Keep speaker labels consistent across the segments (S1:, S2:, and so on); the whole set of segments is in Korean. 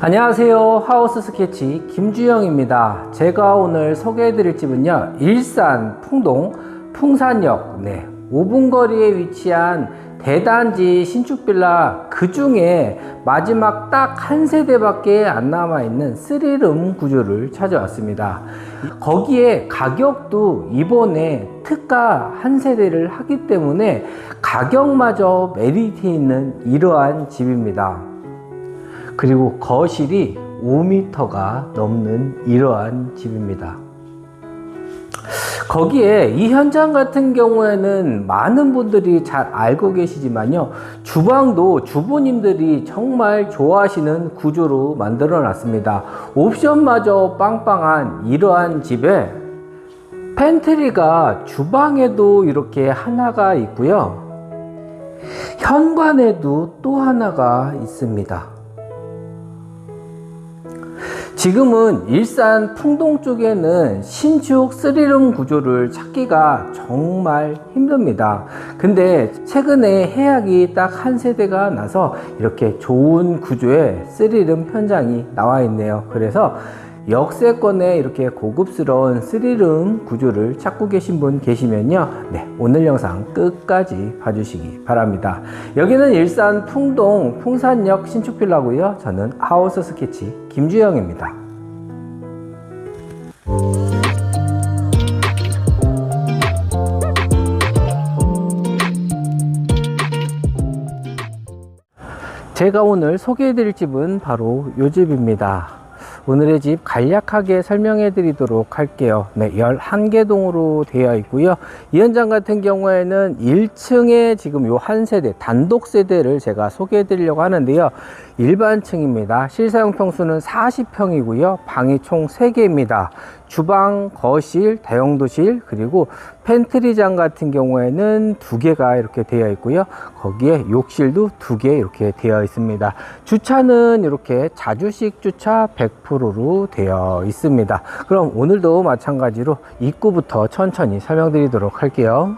S1: 안녕하세요. 하우스 스케치 김주영입니다. 제가 오늘 소개해 드릴 집은요. 일산 풍동 풍산역 네, 5분 거리에 위치한 대단지 신축 빌라 그 중에 마지막 딱 한 세대밖에 안 남아 있는 스리룸 구조를 찾아왔습니다. 거기에 가격도 이번에 특가 한 세대를 하기 때문에 가격마저 메리트 있는 이러한 집입니다. 그리고 거실이 5m가 넘는 이러한 집입니다. 거기에 이 현장 같은 경우에는 많은 분들이 잘 알고 계시지만요. 주방도 주부님들이 정말 좋아하시는 구조로 만들어 놨습니다. 옵션마저 빵빵한 이러한 집에 팬트리가 주방에도 이렇게 하나가 있고요. 현관에도 또 하나가 있습니다. 지금은 일산 풍동 쪽에는 신축 쓰리룸 구조를 찾기가 정말 힘듭니다. 근데 최근에 해약이 딱 한 세대가 나서 이렇게 좋은 구조의 쓰리룸 현장이 나와 있네요. 그래서 역세권에 이렇게 고급스러운 스리룸 구조를 찾고 계신 분 계시면요. 네, 오늘 영상 끝까지 봐주시기 바랍니다. 여기는 일산 풍동 풍산역 신축빌라고요. 저는 하우스 스케치 김주영입니다. 제가 오늘 소개해 드릴 집은 바로 이 집입니다. 오늘의 집 간략하게 설명해 드리도록 할게요. 네, 11개 동으로 되어 있고요. 이 현장 같은 경우에는 1층에 지금 요 한 세대, 단독 세대를 제가 소개해 드리려고 하는데요. 일반층입니다. 실사용 평수는 40평이고요. 방이 총 3개입니다. 주방, 거실, 다용도실, 그리고 팬트리장 같은 경우에는 두 개가 이렇게 되어 있고요. 거기에 욕실도 두개 이렇게 되어 있습니다. 주차는 이렇게 자주식 주차 100%로 되어 있습니다. 그럼 오늘도 마찬가지로 입구부터 천천히 설명드리도록 할게요.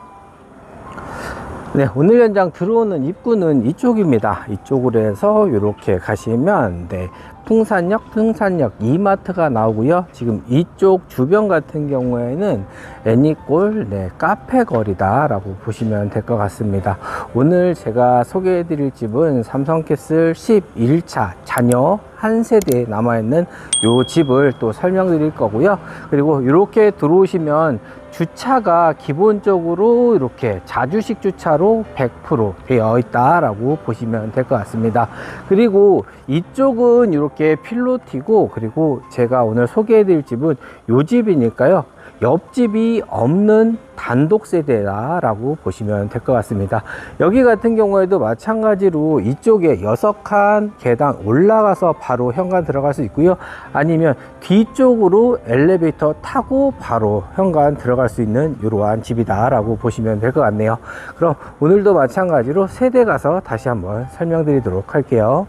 S1: 네, 오늘 현장 들어오는 입구는 이쪽입니다. 이쪽으로 해서 이렇게 가시면 네, 풍산역, 풍산역 이마트가 나오고요. 지금 이쪽 주변 같은 경우에는 애니골 네, 카페 거리다라고 보시면 될 것 같습니다. 오늘 제가 소개해 드릴 집은 삼성캐슬 11차 자녀 한 세대 남아있는 요 집을 또 설명드릴 거고요. 그리고 이렇게 들어오시면 주차가 기본적으로 이렇게 자주식 주차로 100% 되어 있다라고 보시면 될 것 같습니다. 그리고 이쪽은 이렇게 필로티고 그리고 제가 오늘 소개해 드릴 집은 요 집이니까요. 옆집이 없는 단독 세대다라고 보시면 될 것 같습니다. 여기 같은 경우에도 마찬가지로 이쪽에 여섯 칸 계단 올라가서 바로 현관 들어갈 수 있고요. 아니면 뒤쪽으로 엘리베이터 타고 바로 현관 들어갈 수 있는 이러한 집이다라고 보시면 될 것 같네요. 그럼 오늘도 마찬가지로 세대 가서 다시 한번 설명드리도록 할게요.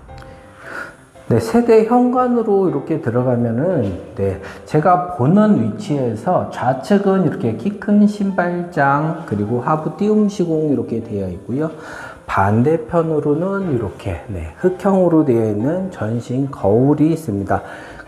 S1: 네, 세대 현관으로 이렇게 들어가면은, 네, 제가 보는 위치에서 좌측은 이렇게 키 큰 신발장, 그리고 하부 띄움 시공 이렇게 되어 있고요. 반대편으로는 이렇게, 네, 흑형으로 되어 있는 전신 거울이 있습니다.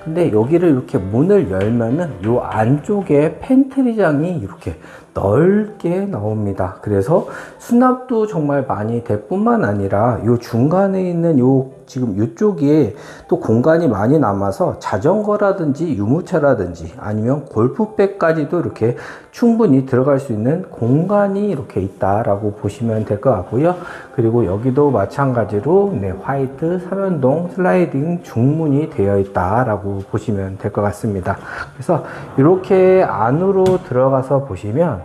S1: 근데 여기를 이렇게 문을 열면은 요 안쪽에 팬트리장이 이렇게 넓게 나옵니다. 그래서 수납도 정말 많이 될 뿐만 아니라 요 중간에 있는 요 지금 이쪽에 또 공간이 많이 남아서 자전거라든지 유모차라든지 아니면 골프백까지도 이렇게 충분히 들어갈 수 있는 공간이 이렇게 있다라고 보시면 될 것 같고요. 그리고 여기도 마찬가지로 네, 화이트 삼연동 슬라이딩 중문이 되어 있다라고 보시면 될 것 같습니다. 그래서 이렇게 안으로 들어가서 보시면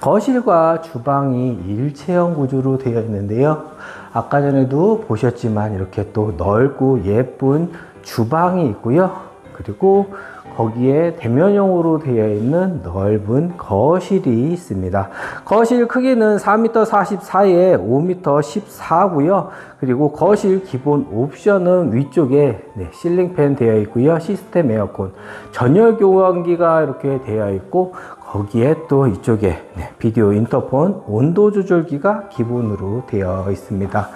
S1: 거실과 주방이 일체형 구조로 되어 있는데요. 아까 전에도 보셨지만 이렇게 또 넓고 예쁜 주방이 있고요. 그리고 거기에 대면형으로 되어 있는 넓은 거실이 있습니다. 거실 크기는 4m 44에 5m 14고요. 그리고 거실 기본 옵션은 위쪽에 네, 실링팬 되어 있고요. 시스템 에어컨, 전열 교환기가 이렇게 되어 있고 거기에 또 이쪽에 네, 비디오 인터폰 온도 조절기가 기본으로 되어 있습니다.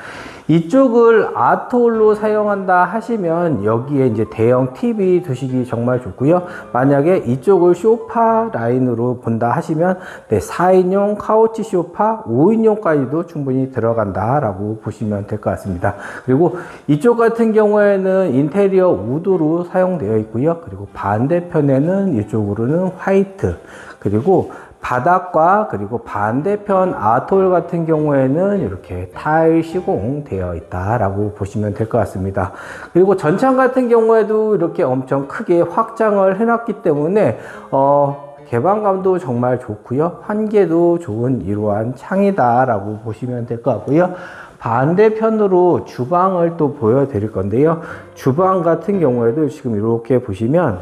S1: 이쪽을 아톨로 사용한다 하시면 여기에 이제 대형 TV 두시기 정말 좋고요. 만약에 이쪽을 쇼파 라인으로 본다 하시면 네, 4인용 카우치 쇼파, 5인용까지도 충분히 들어간다라고 보시면 될 것 같습니다. 그리고 이쪽 같은 경우에는 인테리어 우드로 사용되어 있고요. 그리고 반대편에는 이쪽으로는 화이트 그리고 바닥과 그리고 반대편 아톨 같은 경우에는 이렇게 타일 시공 되어 있다라고 보시면 될 것 같습니다. 그리고 전창 같은 경우에도 이렇게 엄청 크게 확장을 해놨기 때문에 어, 개방감도 정말 좋고요. 환기도 좋은 이러한 창이다라고 보시면 될 것 같고요. 반대편으로 주방을 또 보여드릴 건데요. 주방 같은 경우에도 지금 이렇게 보시면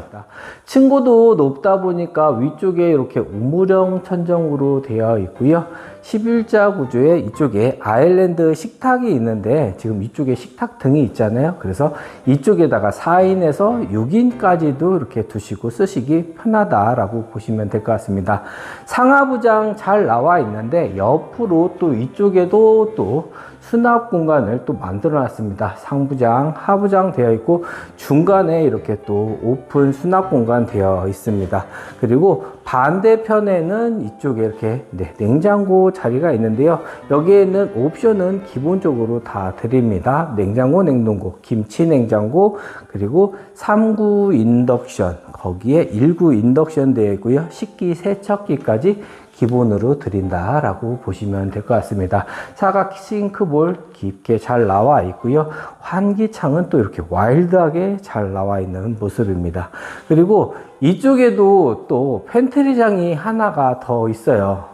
S1: 층고도 높다 보니까 위쪽에 이렇게 우물형 천정으로 되어 있고요. 11자 구조의 이쪽에 아일랜드 식탁이 있는데 지금 이쪽에 식탁 등이 있잖아요. 그래서 이쪽에다가 4인에서 6인까지도 이렇게 두시고 쓰시기 편하다라고 보시면 될 것 같습니다. 상하부장 잘 나와 있는데 옆으로 또 이쪽에도 또 수납 공간을 또 만들어 놨습니다. 상부장, 하부장 되어 있고 중간에 이렇게 또 오픈 수납 공간 되어 있습니다. 그리고 반대편에는 이쪽에 이렇게 네, 냉장고 자리가 있는데요. 여기에는 옵션은 기본적으로 다 드립니다. 냉장고, 냉동고, 김치 냉장고, 그리고 3구 인덕션, 거기에 1구 인덕션 되어 있고요. 식기 세척기까지 기본으로 드린다라고 보시면 될 것 같습니다. 사각 싱크볼 깊게 잘 나와 있고요. 환기창은 또 이렇게 와일드하게 잘 나와 있는 모습입니다. 그리고 이쪽에도 또 팬트리장이 하나가 더 있어요.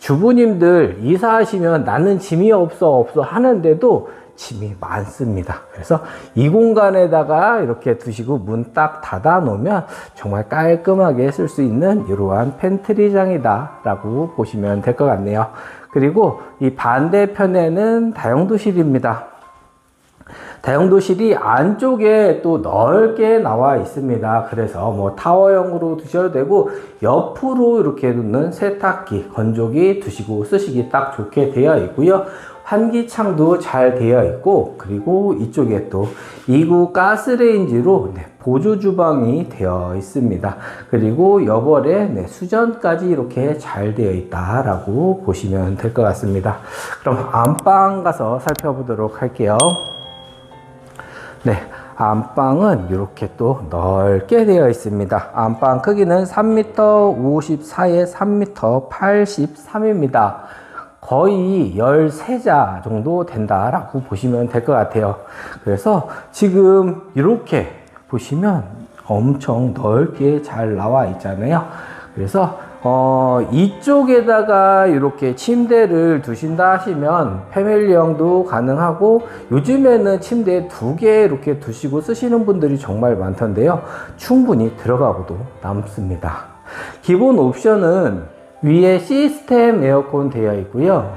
S1: 주부님들 이사하시면 나는 짐이 없어 없어 하는데도 짐이 많습니다. 그래서 이 공간에다가 이렇게 두시고 문 딱 닫아 놓으면 정말 깔끔하게 쓸 수 있는 이러한 팬트리장이다 라고 보시면 될 것 같네요. 그리고 이 반대편에는 다용도실입니다. 다용도실이 안쪽에 또 넓게 나와 있습니다. 그래서 뭐 타워형으로 두셔도 되고 옆으로 이렇게 놓는 세탁기, 건조기 두시고 쓰시기 딱 좋게 되어 있고요. 환기창도 잘 되어 있고 그리고 이쪽에 또 2구 가스레인지로 네, 보조 주방이 되어 있습니다. 그리고 여벌에 네, 수전까지 이렇게 잘 되어 있다라고 보시면 될 것 같습니다. 그럼 안방 가서 살펴보도록 할게요. 네, 안방은 이렇게 또 넓게 되어 있습니다. 안방 크기는 3m 54에 3m 83입니다. 거의 13자 정도 된다라고 보시면 될 것 같아요. 그래서 지금 이렇게 보시면 엄청 넓게 잘 나와 있잖아요. 그래서 어, 이쪽에다가 이렇게 침대를 두신다 하시면 패밀리형도 가능하고 요즘에는 침대 두 개 이렇게 두시고 쓰시는 분들이 정말 많던데요. 충분히 들어가고도 남습니다. 기본 옵션은 위에 시스템 에어컨 되어 있고요.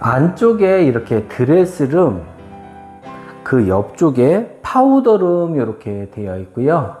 S1: 안쪽에 이렇게 드레스룸, 그 옆쪽에 파우더룸 이렇게 되어 있고요.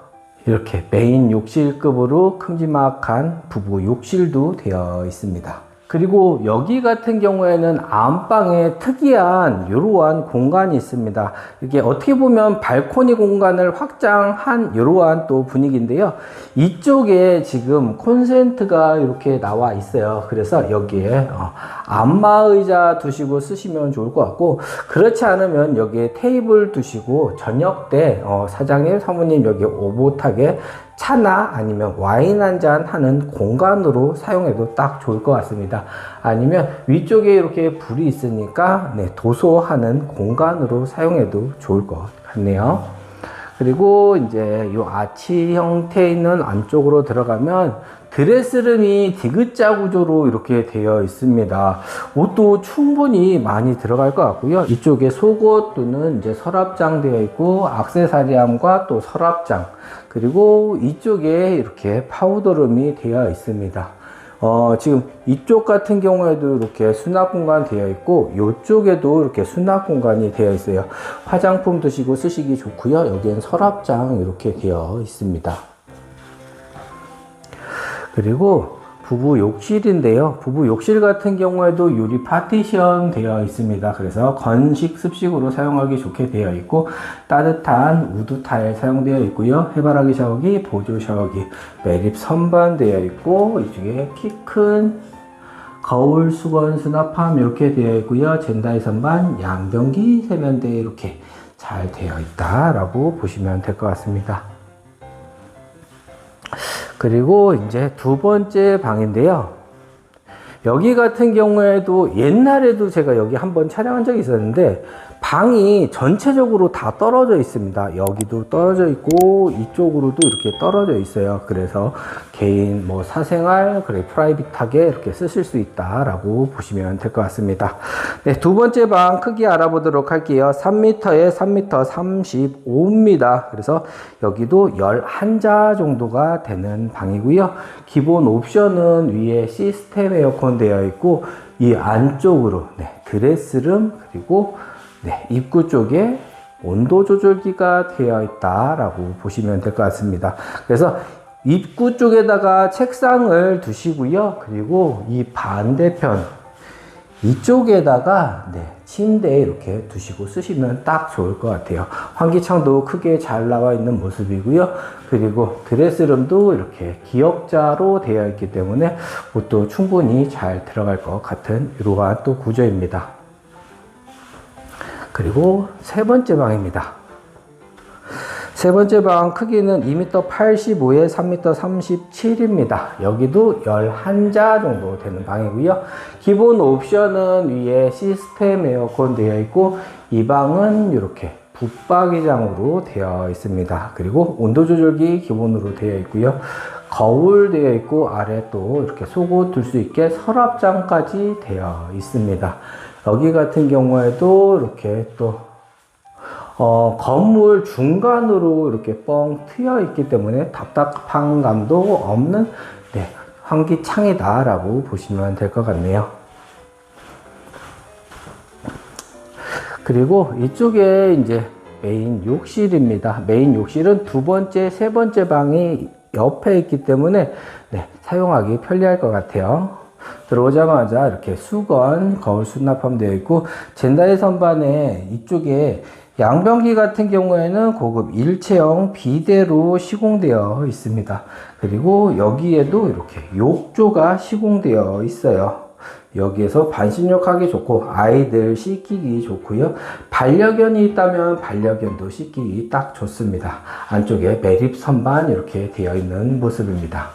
S1: 이렇게 메인 욕실급으로 큼지막한 부부 욕실도 되어 있습니다. 그리고 여기 같은 경우에는 안방에 특이한 이러한 공간이 있습니다. 이게 어떻게 보면 발코니 공간을 확장한 이러한 또 분위기인데요. 이쪽에 지금 콘센트가 이렇게 나와 있어요. 그래서 여기에 어, 안마 의자 두시고 쓰시면 좋을 것 같고 그렇지 않으면 여기에 테이블 두시고 저녁 때 어, 사장님, 사모님 여기 오붓하게 차나 아니면 와인 한 잔 하는 공간으로 사용해도 딱 좋을 것 같습니다. 아니면 위쪽에 이렇게 불이 있으니까 네, 도소하는 공간으로 사용해도 좋을 것 같네요. 그리고 이제 이 아치 형태 있는 안쪽으로 들어가면 드레스룸이 디귿자 구조로 이렇게 되어 있습니다. 옷도 충분히 많이 들어갈 것 같고요. 이쪽에 속옷 또는 이제 서랍장 되어 있고 악세사리함과 또 서랍장 그리고 이쪽에 이렇게 파우더룸이 되어 있습니다. 어, 지금 이쪽 같은 경우에도 이렇게 수납 공간 되어 있고 이쪽에도 이렇게 수납 공간이 되어 있어요. 화장품 드시고 쓰시기 좋고요. 여기엔 서랍장 이렇게 되어 있습니다. 그리고 부부 욕실인데요. 부부 욕실 같은 경우에도 유리 파티션 되어 있습니다. 그래서 건식 습식으로 사용하기 좋게 되어 있고 따뜻한 우드 타일 사용되어 있고요. 해바라기 샤워기, 보조 샤워기, 매립 선반 되어 있고 이쪽에 키 큰 거울 수건 수납함 이렇게 되어 있고요. 젠다이 선반, 양변기 세면대 이렇게 잘 되어 있다라고 보시면 될 것 같습니다. 그리고 이제 두 번째 방인데요. 여기 같은 경우에도 옛날에도 제가 여기 한번 촬영한 적이 있었는데 방이 전체적으로 다 떨어져 있습니다. 여기도 떨어져 있고 이쪽으로도 이렇게 떨어져 있어요. 그래서 개인 뭐 사생활 그래 프라이빗하게 이렇게 쓰실 수 있다라고 보시면 될 것 같습니다. 네, 두 번째 방 크기 알아보도록 할게요. 3m에 3m 35입니다. 그래서 여기도 11자 정도가 되는 방이고요. 기본 옵션은 위에 시스템 에어컨 되어 있고 이 안쪽으로 네, 드레스룸 그리고 네, 입구 쪽에 온도 조절기가 되어 있다라고 보시면 될 것 같습니다. 그래서 입구 쪽에다가 책상을 두시고요. 그리고 이 반대편 이쪽에다가 네, 침대 이렇게 두시고 쓰시면 딱 좋을 것 같아요. 환기창도 크게 잘 나와 있는 모습이고요. 그리고 드레스룸도 이렇게 기역자로 되어 있기 때문에 옷도 충분히 잘 들어갈 것 같은 이러한 또 구조입니다. 그리고 세 번째 방입니다. 세 번째 방 크기는 2m 85에 3m 37입니다. 여기도 11자 정도 되는 방이고요. 기본 옵션은 위에 시스템 에어컨 되어 있고 이 방은 이렇게 붙박이장으로 되어 있습니다. 그리고 온도 조절기 기본으로 되어 있고요. 거울 되어 있고 아래 또 이렇게 속옷 둘 수 있게 서랍장까지 되어 있습니다. 여기 같은 경우에도 이렇게 또 어, 건물 중간으로 이렇게 뻥 트여 있기 때문에 답답한 감도 없는 네, 환기창이다라고 보시면 될 것 같네요. 그리고 이쪽에 이제 메인 욕실입니다. 메인 욕실은 두 번째, 세 번째 방이 옆에 있기 때문에 네, 사용하기 편리할 것 같아요. 들어오자마자 이렇게 수건, 거울 수납함 되어 있고 젠다의 선반에 이쪽에 양변기 같은 경우에는 고급 일체형 비대로 시공되어 있습니다. 그리고 여기에도 이렇게 욕조가 시공되어 있어요. 여기에서 반신욕하기 좋고 아이들 씻기기 좋고요. 반려견이 있다면 반려견도 씻기기 딱 좋습니다. 안쪽에 매립 선반 이렇게 되어 있는 모습입니다.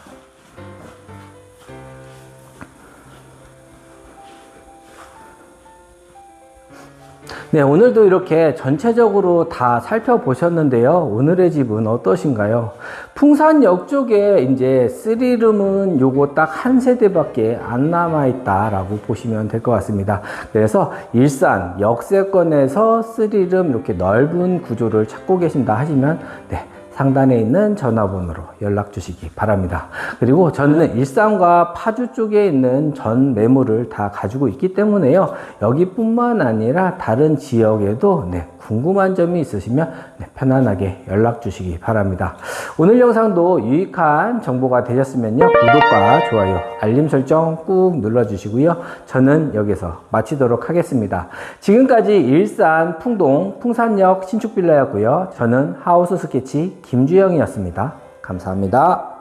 S1: 네, 오늘도 이렇게 전체적으로 다 살펴보셨는데요. 오늘의 집은 어떠신가요? 풍산역 쪽에 이제 쓰리룸은 요거 딱 한 세대밖에 안 남아있다라고 보시면 될 것 같습니다. 그래서 일산 역세권에서 쓰리룸 이렇게 넓은 구조를 찾고 계신다 하시면 네, 상단에 있는 전화번호로 연락 주시기 바랍니다. 그리고 저는 일산과 파주 쪽에 있는 전 매물을 다 가지고 있기 때문에요. 여기뿐만 아니라 다른 지역에도 네, 궁금한 점이 있으시면 네, 편안하게 연락 주시기 바랍니다. 오늘 영상도 유익한 정보가 되셨으면요. 구독과 좋아요, 알림 설정 꾹 눌러주시고요. 저는 여기서 마치도록 하겠습니다. 지금까지 일산 풍동 풍산역 신축빌라였고요. 저는 하우스 스케치 김주영이었습니다. 감사합니다.